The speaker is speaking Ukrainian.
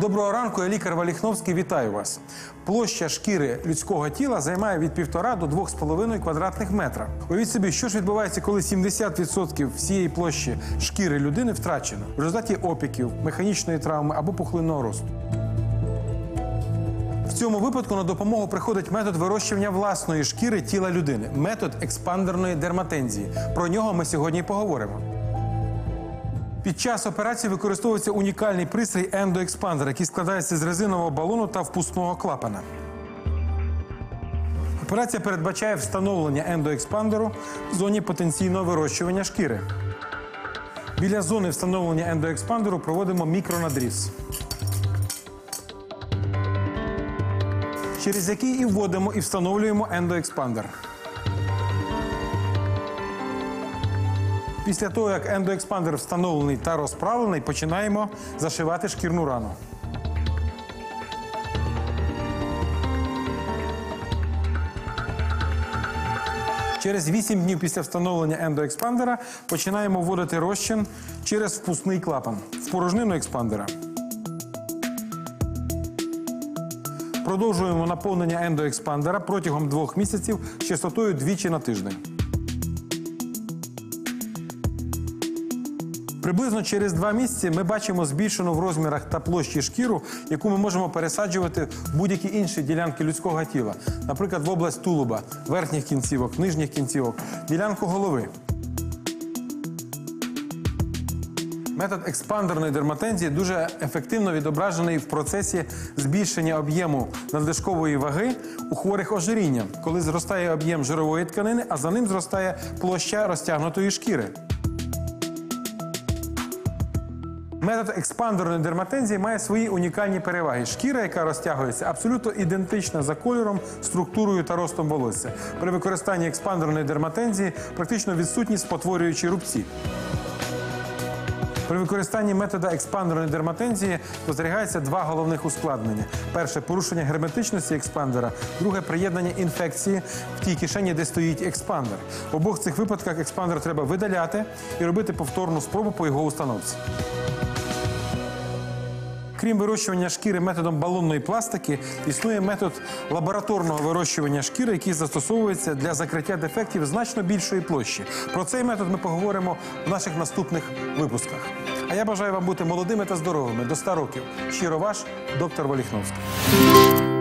Доброго ранку, я лікар Валіхновський. Вітаю вас. Площа шкіри людського тіла займає від 1,5 до 2,5 квадратних метра. Уявіть собі, що ж відбувається, коли 70% всієї площі шкіри людини втрачено в результаті опіків, механічної травми або пухлинного росту. В цьому випадку на допомогу приходить метод вирощування власної шкіри тіла людини метод експандерної дерматензії. Про нього ми сьогодні поговоримо. Під час операції використовується унікальний пристрій ендоекспандер, який складається з резинового балону та впускного клапана. Операція передбачає встановлення ендоекспандеру в зоні потенційного вирощування шкіри. Біля зони встановлення ендоекспандеру проводимо мікронадріз, через який і вводимо і встановлюємо ендоекспандер. Після того, як ендоекспандер встановлений та розправлений, починаємо зашивати шкірну рану. Через 8 днів після встановлення ендоекспандера починаємо вводити розчин через впускний клапан в порожнину експандера. Продовжуємо наповнення ендоекспандера протягом двох місяців з частотою двічі на тиждень. Приблизно через два місяці ми бачимо збільшену в розмірах та площі шкіру, яку ми можемо пересаджувати в будь-які інші ділянки людського тіла, наприклад, в область тулуба, верхніх кінцівок, нижніх кінцівок, ділянку голови. Метод експандерної дерматензії дуже ефективно відображений в процесі збільшення об'єму надлишкової ваги у хворих ожиріння, коли зростає об'єм жирової тканини, а за ним зростає площа розтягнутої шкіри. Метод експандерної дерматензії має свої унікальні переваги. Шкіра, яка розтягується, абсолютно ідентична за кольором, структурою та ростом волосся. При використанні експандерної дерматензії практично відсутні спотворюючі рубці. При використанні метода експандерної дерматензії спостерігається два головних ускладнення: перше порушення герметичності експандера, друге приєднання інфекції в тій кишені, де стоїть експандер. В обох цих випадках експандер треба видаляти і робити повторну спробу по його установці. Крім вирощування шкіри методом балонної пластики, існує метод лабораторного вирощування шкіри, який застосовується для закриття дефектів значно більшої площі. Про цей метод ми поговоримо в наших наступних випусках. А я бажаю вам бути молодими та здоровими до 100 років. Щиро ваш доктор Валіхновський.